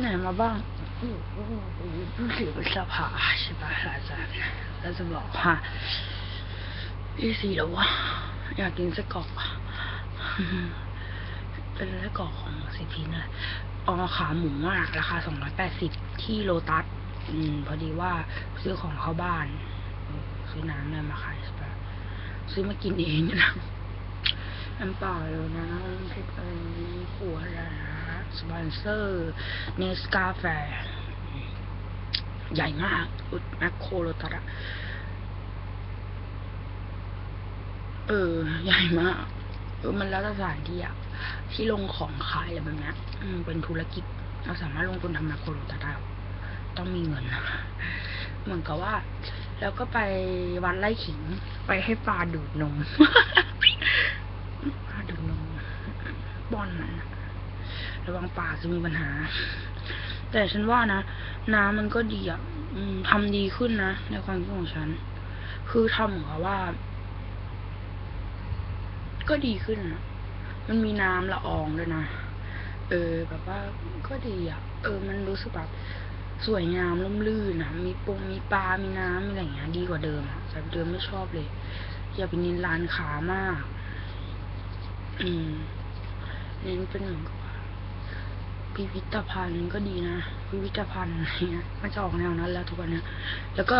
ไหนมาบ้างผู้ถือพฤษภาใช่ปะอาจารย์แล้วจะบอกว่าพี่สี่แล้ววะอยากกินไส้กรอกเป็นไส้กรอกของสิพินเลยเอาขาหมูอะราคาสองร้อยแปดสิบที่โลตัสอืม พอดีว่าซื้อของเข้าบ้านซื้อน้ำเนี่ยมาขายใช่ปะซื้อมากินเองนี่นะน้ำเปล่าเลยนะน้ำพริกอะไรขวดอะไรนะ สปอนเซอร์เนสกาแฟ ใหญ่มาก อุดแมคโครโลตัสอะเออ ใหญ่มาก เออ มันแล้วแต่สถานที่อะที่ลงของขายอะไรแบบเนี้ยอืมเป็นธุรกิจ เราสามารถลงทุนทำแมคโครโลตัสได้ต้องมีเงินนะเหมือนกับว่า แล้วก็ไปวัดไร่ขิง ไปให้ปลาดูดนม ระวังปลาจะมีปัญหา แต่ฉันว่านะ น้ำมันก็ดีอะทำดีขึ้นนะ ในความคิดของฉัน คือทำเหมือนกับว่า ก็ดีขึ้นนะมันมีน้ำละอองด้วยนะ เออ แบบว่าก็ดีอะ เออ มันรู้สึกแบบสวยงามล่มลื่นนะมีปงมีปลา มีน้ำมีอะไรอย่างเงี้ย ดีกว่าเดิมอะแต่เดิมไม่ชอบเลย อย่าไปนินร้านขามาก อืมเน้นเป็นเหมือนกับ พิพิธภัณฑ์ก็ดีนะ พิพิธภัณฑ์อะไรเงี้ยมันจะออกแนวนั้นแล้วทุกวันนี้แล้วก็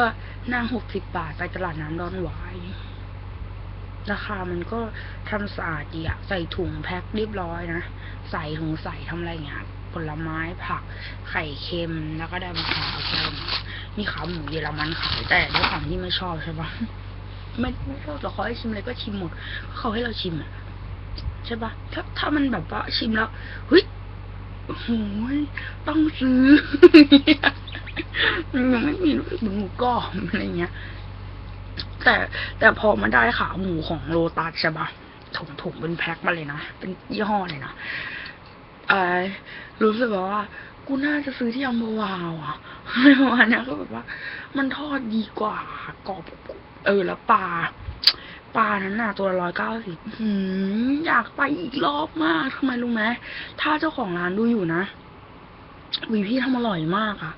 นั่งหกสิบบาทไปตลาดน้ำดอนหวายราคามันก็ทำสะอาดดีอะใส่ถุงแพ็คเรียบร้อยนะ ใส่ถุงใส่ทำอะไรอย่างเงี้ยผลไม้ผัก ไข่เค็มแล้วก็ได้มะพร้าวแก้วหนึ่งมีขาหมูเยอรมันขายแต่ด้วยความที่ไม่ชอบใช่ปะไม่ไม่ชอบแต่เขาให้ชิมอะไรก็ชิมหมดเขาให้เราชิมอะใช่ปะถ้าถ้ามันแบบว่าชิมแล้วเฮ้ย โอ้โหยต้องซื้อมันยังไม่มีรู้สึกหมูกรอบอะไรเงี้ย แต่แต่พอมาได้ขาหมูของโลตัสใช่ปะถุงถุงเป็นแพ็คมาเลยนะ เป็นยี่ห้อเลยนะเอรู้สึกแบบว่า กูน่าจะซื้อที่อัมพวาวอะอะไรประมาณเนี้ยก็แบบว่า มันทอดดีกว่ากรอบ เออแล้วปลา ปลานั้นน่ะ ตัวละร้อยเก้าสิบอยากไปอีกรอบมากทำไมรู้ไหมถ้าเจ้าของร้านดูอยู่นะวีพี่ทำอร่อยมากอะ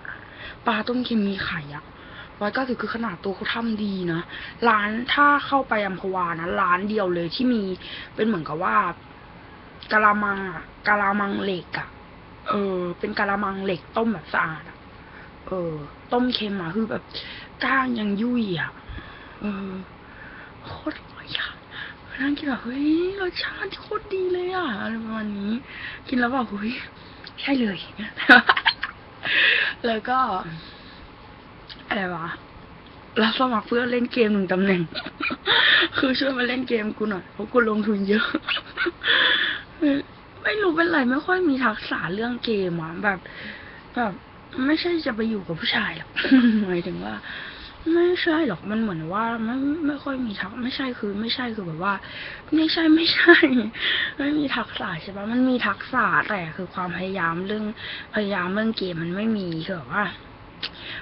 ปลาต้มเค็มมีไข่อะร้อยเก้าสิบคือขนาดตัวเขาทำดีนะ ร้านถ้าเข้าไปอัมพวานะร้านเดียวเลยที่มีเป็นเหมือนกับว่ากะละมังอะกะละมังเหล็กอะเออ เป็นกะละมังเหล็กต้มแบบสะอาดอะเออ ต้มเค็มอะคือแบบก้างยังยุ่ยอะเออ โคตรอร่อยอะนั่งกินแบบเฮ้ยรสชาติโคตรดีเลยอะอะไรประมาณนี้ กินแล้วแบบเฮ้ยใช่เลย แล้วก็ อะไรวะรับสมัครเพื่อเล่นเกมหนึ่งตำแหน่ง คือช่วยมาเล่นเกมกูหน่อยเพราะกูลงทุนเยอะ ไม่รู้เป็นไรไม่ค่อยมีทักษะเรื่องเกมอะแบบ แบบ ไม่ใช่จะไปอยู่กับผู้ชายหรอกหมายถึงว่า ไม่ใช่หรอกมันเหมือนว่าไม่ไม่ค่อยมีทัก ไม่ใช่คือ ไม่ใช่คือแบบว่า ไม่ใช่ไม่ใช่ ไม่มีทักษะใช่ปะมันมีทักษะแต่คือความพยายามเรื่องพยายามเรื่องเกมมันไม่มีคือแบบว่า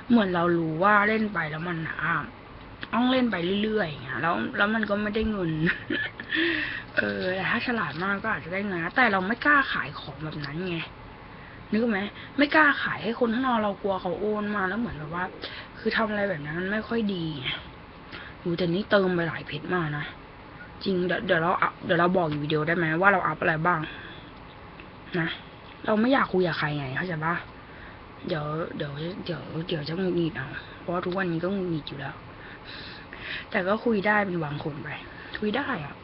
เหมือนเรารู้ว่าเล่นไปแล้วมันหนาต้องเล่นไปเรื่อยๆอย่างเงี้ยแล้วแล้วมันก็ไม่ได้เงิน เออแต่ถ้าฉลาดมากก็อาจจะได้เงินนะแต่เราไม่กล้าขายของแบบนั้นไง นึกไหมไม่กล้าขายให้คนข้างนอกเรากลัวเขาโอนมาแล้วเหมือนแบบว่า คือทำอะไรแบบนั้นมันไม่ค่อยดีอยู่แต่นี้เติมไปหลายเพจมากนะจริงเดี๋ยวเดี๋ยวเราอัพเดี๋ยวเราบอกอยู่วิดีโอได้ไหมว่าเราอัพอะไรบ้าง นะเราไม่อยากคุยกับใครไงเข้าใจปะเดี๋ยวเดี๋ยวเดี๋ยวเดี๋ยวจะหงุดหงิดเอาเพราะทุกวันนี้ก็หงุดหงิดอยู่แล้ว แต่ก็คุยได้เป็นบางคนไป คุยได้อะ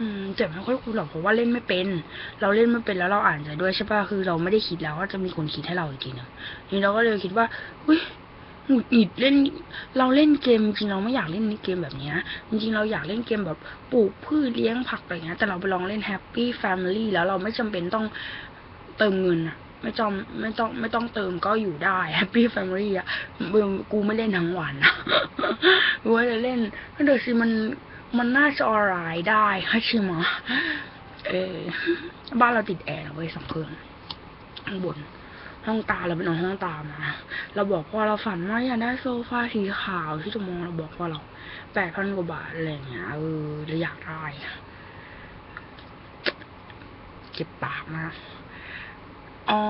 อืมแต่ไม่ค่อยคุยหรอกเพราะว่าเล่นไม่เป็น เราเล่นไม่เป็นแล้วเราอ่านใจด้วยใช่ป่ะคือเราไม่ได้คิดแล้วว่าจะมีคนคิดให้เราอีกทีนึงนี่เราก็เลยคิดว่าอุ้ยหงุดหงิดเล่น เราเล่นเกมจริงเราไม่อยากเล่นเกมแบบนี้ยจริงๆเราอยากเล่นเกมแบบปลูกพืชเลี้ยงผักอะไรเงี้ยแต่เราไปลองเล่น Happy Family แล้วเราไม่จำเป็นต้องเติมเงินอะไม่จำไม่ต้องไม่ต้องเติมก็อยู่ได้ Happy Family อะเบิ่มกูไม่เล่นทั้งวันนะกูจะเล่นเดี๋ยวสิมัน มันน่าจะออนไลน์ได้ค่ะใช่ไหมะเออบ้านเราติดแอร์นะเว้ยสองเครื่องข้างบน ห้องตาเราไปนอนห้องตามา เราบอกว่าเราฝันว่าอยากได้โซฟาสีขาวที่จะมองเราบอกว่าเราแปดพันกว่าบาทอะไรเงี้ยเออเราอยากได้เจ็บปากมาอ๋อ